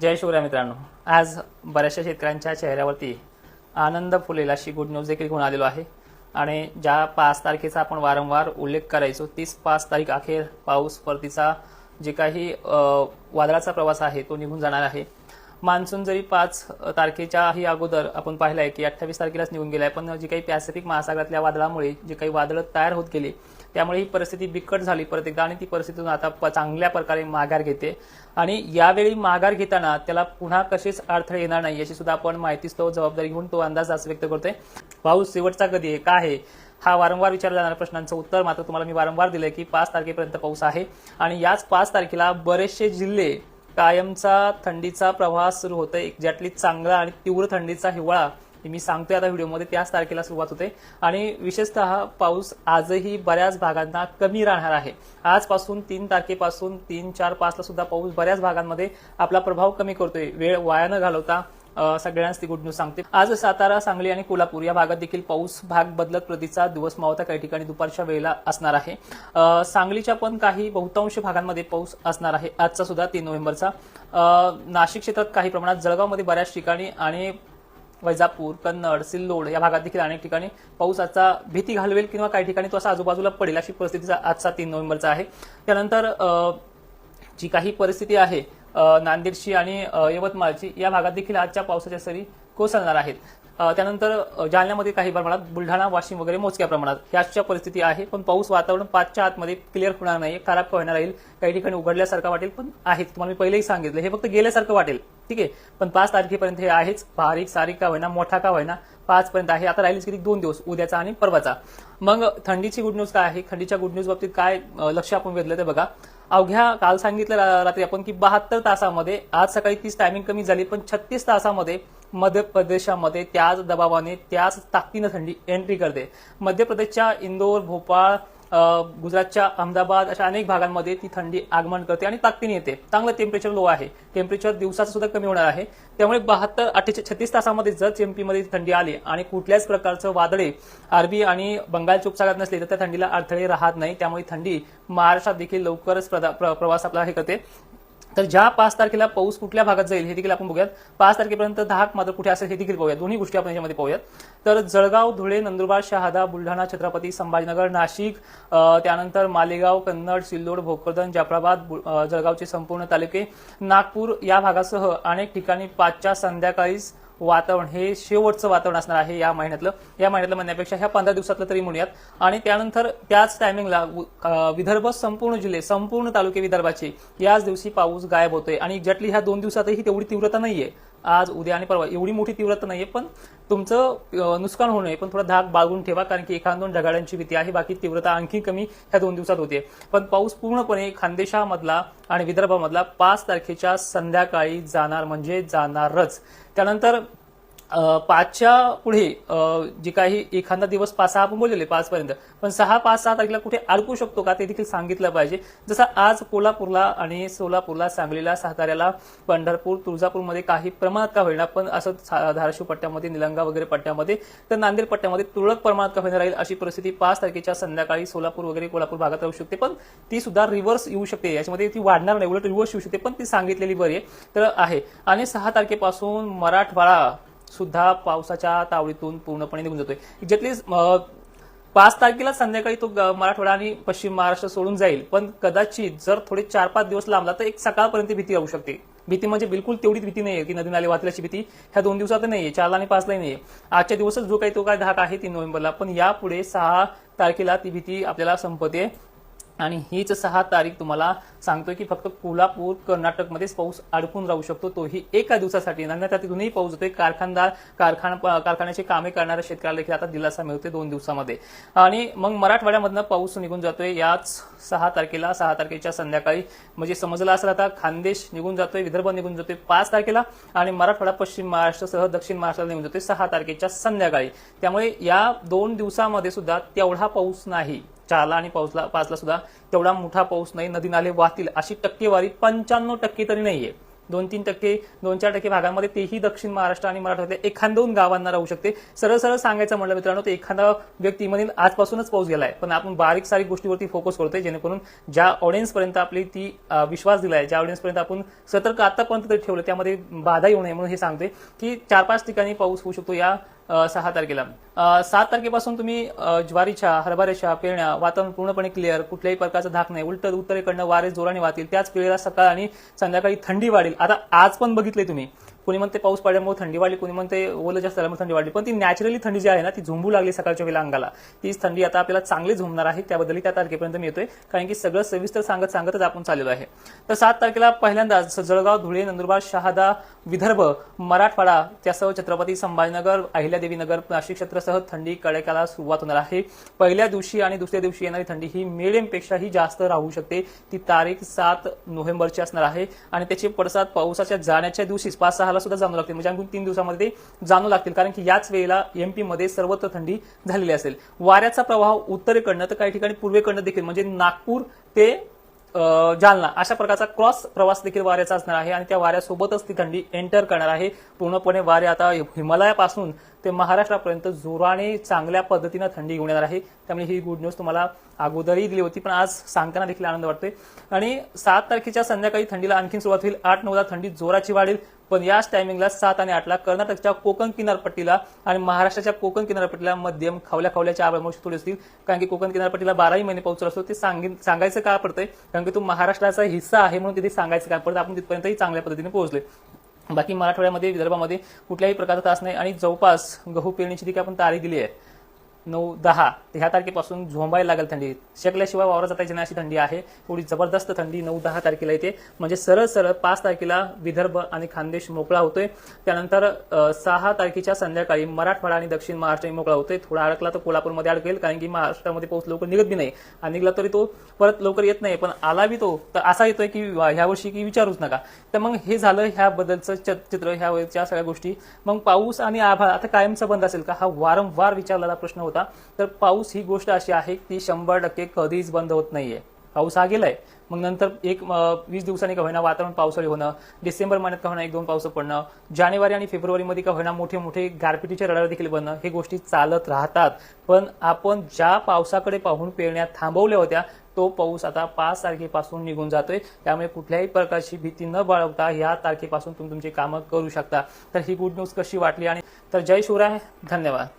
जय शिवराय मित्रांनो. आज बऱ्याचशा शेतकऱ्यांच्या चेहऱ्यावरती आनंद फुलेला अशी गुड न्यूज देखील घेऊन आलेलो आहे. आणि ज्या पाच तारखेचा आपण वारंवार उल्लेख करायचो तीच पाच तारीख अखेर पाऊस परतीचा जे काही वादळाचा प्रवास आहे तो निघून जाणार आहे. मान्सून जरी पाच तारखेच्याही अगोदर आपण पाहिलं आहे की अठ्ठावीस तारखेलाच निघून गेलाय पण जी काही पॅसिफिक महासागरातल्या वादळामुळे जी काही वादळं तयार होत गेली त्यामुळे ही परिस्थिती बिकट झाली परत एकदा आणि ती परिस्थितीतून आता प- चांगल्या प्रकारे माघार घेते. आणि यावेळी माघार घेताना त्याला पुन्हा कसेच अडथळे येणार नाही याची सुद्धा आपण माहितीस्तव जबाबदारी घेऊन तो अंदाज आज व्यक्त करतोय. पाऊस शेवटचा कधी आहे? का आहे? हा वारंवार विचारला जाणाऱ्या प्रश्नांचं उत्तर मात्र तुम्हाला मी वारंवार दिलंय की पाच तारखेपर्यंत पाऊस आहे. आणि याच पाच तारखेला बरेचसे जिल्हे कायमचा थंडीचा प्रवास सुरू होतोय. ज्यातली चांगला आणि तीव्र थंडीचा हिवाळा मी सांगतोय आता व्हिडिओमध्ये. त्याच तारखेला सुरुवात होते. आणि विशेषतः पाऊस आजही बऱ्याच भागांना कमी राहणार आहे. आजपासून तीन तारखेपासून तीन चार पाचला सुद्धा पाऊस बऱ्याच भागांमध्ये आपला प्रभाव कमी करतोय. वेळ वाया न घालवता अ, सगळ्यांनाच ती गुड न्यूज सांगते. आज सातारा सांगली आणि कोल्हापूर या भागात देखील पाऊस भाग बदलत प्रतीचा दिवस मावता काही ठिकाणी दुपारच्या वेळेला असणार आहे. सांगलीच्या पण काही बहुतांश भागांमध्ये पाऊस असणार आहे. आजचा सुद्धा तीन नोव्हेंबरचा. नाशिक क्षेत्रात काही प्रमाणात जळगावमध्ये बऱ्याच ठिकाणी आणि वैजापूर कन्नड सिल्लोड या भागात देखील अनेक ठिकाणी पाऊस आजचा भीती घालवेल किंवा काही ठिकाणी तो असा आजूबाजूला पडेल अशी परिस्थितीचा आजचा तीन नोव्हेंबरचा आहे. त्यानंतर जी काही परिस्थिती आहे नांदेडची आणि यवतमाळची या भागात देखील आजच्या पावसाच्या सरी कोसळणार आहेत. त्यानंतर जालन्यामध्ये काही प्रमाणात बुलढाणा वाशिम वगैरे मोजक्या प्रमाणात. ह्याच्या परिस्थिती आहे पण पाऊस वातावरण पाचच्या आतमध्ये क्लिअर होणार नाही खराब होणार राहील काही ठिकाणी उघडल्यासारखं वाटेल पण आहे तुम्हाला मी पहिलेही सांगितलं हे फक्त गेल्यासारखं वाटेल ठीक आहे? पण पाच तारखेपर्यंत हे आहेच बारीक सारीक का होईना मोठा का होईना पाच पर्यंत आहे. आता राहिलीच किती? दोन दिवस उद्याचा आणि परवाचा. मग थंडीची गुड न्यूज काय आहे? थंडीच्या गुड न्यूज बाबतीत काय लक्ष आपण वेधलं ते बघा. अवघ्या काल सांगितलं रा- रात्री आपण की बहात्तर तासामध्ये आज सकाळी तीच टायमिंग कमी झाली पण छत्तीस तासामध्ये मध्य प्रदेशामध्ये त्याच दबावाने त्याच ताकदीनं थंडी एंट्री करते. मध्य प्रदेशच्या इंदोर भोपाळ गुजरातच्या अहमदाबाद अशा अनेक भागांमध्ये ती थंडी आगमन करते आणि ताकदीने येते. चांगलं टेम्परेचर लो आहे. टेम्परेचर दिवसाचं सुद्धा कमी होणार आहे. त्यामुळे बहात्तर अठ्ठे छत्तीस तासामध्ये जर एमपी मध्ये थंडी आली आणि कुठल्याच प्रकारचं वादळे अरबी आणि बंगालच्या उपसागरात नसले तर त्या थंडीला अडथळे राहत नाही. त्यामुळे थंडी महाराष्ट्रात देखील लवकरच प्रदा- प्रवास आपला हे करते. तर ज्या पाच तारखेला पाऊस कुठल्या भागात जाईल हे देखील आपण बघूयात. पाच तारखेपर्यंत धाक मात्र कुठे असेल हे देखील पाहूया दोन्ही गोष्टी आपण याच्यामध्ये पाहूयात. तर जळगाव धुळे नंदुरबार शहादा बुलढाणा छत्रपती संभाजीनगर नाशिक त्यानंतर मालेगाव कन्नड सिल्लोड भोकरदन जाफराबाद बु- जळगावचे संपूर्ण तालुके नागपूर या भागासह अनेक ठिकाणी पाचच्या संध्याकाळीच वातावरण हे शेवटचं वातावरण असणार आहे या महिन्यातलं. या महिन्यातलं म्हणण्यापेक्षा ह्या पंधरा दिवसातलं तरी म्हणूयात. आणि त्यानंतर त्याच टायमिंगला विदर्भ संपूर्ण जिल्हे संपूर्ण तालुके विदर्भाचे याच दिवशी पाऊस गायब होतोय. आणि एक्झॅक्टली ह्या दोन दिवसातही तेवढी तीव्रता नाहीये. आज उद्या आणि परवा. एवढी मोठी तीव्रता नाहीये पण तुमचं नुकसान होऊ नये पण थोडा धाक बाळगून ठेवा कारण की एखाद दोन ढगाळ्यांची भीती आहे बाकी तीव्रता आणखी कमी ह्या दोन दिवसात होते. पण पाऊस पूर्णपणे खानदेशामधला आणि विदर्भामधला पाच तारखेच्या संध्याकाळी जाणार म्हणजे जाणारच. त्यानंतर पाचच्या पुढे जे काही एखादा दिवस पाच सहा आपण बोललेले पाच पर्यंत पण सहा पाच सहा तारखेला कुठे अडकू शकतो का ते देखील सांगितलं पाहिजे. जसं आज कोल्हापूरला आणि सोलापूरला सांगलीला साताऱ्याला पंढरपूर तुळजापूरमध्ये काही प्रमाणात का होईना पण असं सा- धाराशिव पट्ट्यामध्ये निलंगा वगैरे पट्ट्यामध्ये तर नांदेड पट्ट्यामध्ये तुरळक प्रमाणात का होणार राहील अशी परिस्थिती पाच तारखेच्या संध्याकाळी सोलापूर वगैरे कोल्हापूर भागात राहू शकते. पण ती सुद्धा रिव्हर्स येऊ शकते. याच्यामध्ये ती वाढणार नाही. उलट रिव्हर्स येऊ शकते पण ती सांगितलेली बरी आहे. तर आहे. आणि सहा तारखेपासून मराठवाडा सुद्धा पावसाच्या तावडीतून पूर्णपणे निघून जातोय. ज्यातली पाच तारखेला संध्याकाळी तो मराठवाडा आणि पश्चिम महाराष्ट्र सोडून जाईल. पण कदाचित जर थोडे चार पाच दिवस लांबला तर एक सकाळपर्यंत भीती राहू शकते. भीती म्हणजे बिलकुल तेवढीच भीती नाहीये की नदी नाले वाचल्याची भीती ह्या दोन दिवसात नाहीये चारला आणि पाचला नाहीये. आजच्या दिवसच जो काही तो काय धाक आहे तीन नोव्हेंबरला. पण यापुढे सहा तारखेला ती भीती आपल्याला संपते. आणि हीच सहा तारीख तुम्हाला सांगतोय की फक्त कोल्हापूर कर्नाटकमध्येच पाऊस अडकून राहू शकतो. तोही एका दिवसासाठी. नंतर तिथूनही पाऊस होतोय. कारखानदार कारखाना कारखान्याची कामे करणाऱ्या शेतकऱ्याला देखील आता दिलासा मिळतोय दोन दिवसामध्ये. आणि मग मराठवाड्यामधनं पाऊस निघून जातोय. याच सहा तारखेला सहा तारखेच्या संध्याकाळी म्हणजे समजलं असेल आता खानदेश निघून जातोय विदर्भ निघून जातोय पाच तारखेला आणि मराठवाडा पश्चिम महाराष्ट्रासह दक्षिण महाराष्ट्राला निघून जातोय सहा तारखेच्या संध्याकाळी. त्यामुळे या दोन दिवसामध्ये सुद्धा तेवढा पाऊस नाही. चारला आणि पाऊसला पाचला सुद्धा तेवढा मोठा पाऊस नाही. नदी नाले वाहतील अशी टक्केवारी पंच्याण्णव टक्के तरी नाहीये. दोन तीन टक्के दोन चार टक्के भागांमध्ये तेही दक्षिण महाराष्ट्र आणि मराठवाड्यातल्या एखाद दोन गावांना राहू शकते. सरळ सरळ सांगायचं म्हणलं मित्रांनो तर एखादा व्यक्ती म्हणेल आजपासूनच पाऊस गेलाय. पण आपण बारीक सारीक गोष्टीवरती फोकस करतोय जेणेकरून ज्या ऑडियन्सपर्यंत आपली ती विश्वास दिलाय ज्या ऑडियन्सपर्यंत आपण सतर्क आतापर्यंत तरी ठेवलं त्यामध्ये बाधा येऊ नये म्हणून हे सांगतोय की चार पाच ठिकाणी पाऊस होऊ शकतो. या सहा तारखेला. सात तारखेपासून तुम्ही ज्वारीच्या हरभऱ्याच्या पेरण्या वातावरण पूर्णपणे क्लिअर कुठल्याही प्रकारचा धाक नाही. उलट उत्तरेकडनं वारे जोराने वाहतील. त्याच वेळेला सकाळ आणि संध्याकाळी थंडी वाढेल. आता आज पण बघितले तुम्ही. कोणी म्हणते पाऊस पडल्यामुळे थंडी वाढली कोणी म्हणते ओलं जास्त झाल्यामुळे थंडी वाढली. पण ती नॅचरली थंडी जी आहे ना ती झुंबू लागली सकाळच्या वेळेला अंगाला. तीच थंडी आता आपल्याला चांगली झुंबणार आहे त्याबद्दल त्या तारखेपर्यंत मी येतोय. कारण की सगळं सविस्तर सांगत सांगतच आपण चाललेलो आहे. तर सात तारखेला पहिल्यांदाच जळगाव धुळे नंदुरबार शहादा विदर्भ मराठवाडा त्यासह छत्रपती संभाजीनगर अहिल्यादेवीनगर नाशिक क्षेत्रासह थंडी कडाक्याला सुरुवात होणार आहे. पहिल्या दिवशी आणि दुसऱ्या दिवशी येणारी थंडी ही medium जास्त राहू शकते. ती तारीख सात नोव्हेंबरची असणार आहे. आणि त्याचे पडसाद पावसाच्या जाण्याच्या दिवशीच पाच सहा सहाला सुद्धा जाणू लागतील. म्हणजे आणखी तीन दिवसामध्ये ते जाणू लागतील. कारण की याच वेळेला एमपीमध्ये सर्वत्र थंडी झालेली असेल. वाऱ्याचा प्रभाव उत्तरेकडनं तर काही ठिकाणी पूर्वेकडनं देखील म्हणजे नागपूर ते जालना अशा प्रकारचा क्रॉस प्रवास देखील वाऱ्याचा असणार आहे आणि त्या वाऱ्यासोबतच ती थंडी एंटर करणार आहे. पूर्णपणे वारे आता हिमालयापासून ते महाराष्ट्रापर्यंत जोराने चांगल्या पद्धतीनं थंडी घेऊन येणार आहे. त्यामुळे ही गुड न्यूज तुम्हाला अगोदरही दिली होती पण आज सांगताना देखील आनंद वाटतोय. आणि सात तारखेच्या संध्याकाळी थंडीला आणखी सुरुवात होईल. आठ नऊला थंडी जोराची वाढेल पण याच टायमिंगला सात आणि आठला कर्नाटकच्या कोकण किनारपट्टीला आणि महाराष्ट्राच्या कोकण किनारपट्टीला मध्यम खावल्या खावल्याच्या आभाळ थोडी असतील. कारण की कोकण किनारपट्टीला बाराही महिने पाऊस असतो. ते सांगायचं का पडतंय? कारण की तो महाराष्ट्राचा हिस्सा आहे म्हणून तिथे सांगायचं काय पडतं आपण तिथपर्यंतही चांगल्या पद्धतीने पोहोचले बाकी मराठवाड्यामध्ये विदर्भामध्ये कुठल्याही प्रकारचा त्रास नाही आणि जवळपास गहू पेरणीची देखील आपण तारीख दिली आहे. नऊ दहा. ते ह्या तारखेपासून झोंबायला लागेल थंडी. शकल्याशिवाय वावरात जाता येणार अशी थंडी आहे. एवढी जबरदस्त थंडी नऊ दहा तारखेला येते. म्हणजे सरळ सरळ पाच तारखेला विदर्भ आणि खानदेश मोकळा होतोय. त्यानंतर सहा तारखेच्या संध्याकाळी मराठवाडा आणि दक्षिण महाराष्ट्र मोकळा होतोय. थोडा अडकला तर कोल्हापूरमध्ये अडकेल कारण की महाराष्ट्रामध्ये पाऊस लवकर निघत बी नाही. आणि निघला तरी तो परत लवकर येत नाही. पण आला बी तो. तर असा येतोय की ह्या वर्षी की विचारूच नका. तर मग हे झालं ह्याबद्दलचं च- चित्र ह्या सगळ्या गोष्टी. मग पाऊस आणि आभाळ आता कायमचा बंद असेल का? हा वारंवार विचारलेला प्रश्न होता. तर पाऊस ही गोष्ट अशी आहे की ती शंभर टक्के कधीच बंद होत नाहीये. पाऊस हा गेलाय मग नंतर एक वीस दिवसांनी का होईना वातावरण पावसाळी होणं डिसेंबर महिन्यात का होईना एक दोन पाऊस पडणं जानेवारी आणि फेब्रुवारीमध्ये का होईना मोठे मोठे गारपिटीचे रडार देखील बनणं हे गोष्टी चालत राहतात. पण आपण ज्या पावसाकडे पाहून पेरण्या थांबवल्या होत्या तो पाऊस आता पाच तारखेपासून निघून जातोय. त्यामुळे कुठल्याही प्रकारची भीती न बाळगता या तारखेपासून तुम्ही तुमची कामं करू शकता. तर ही गुड न्यूज कशी वाटली आणि तर जय शिवराय धन्यवाद.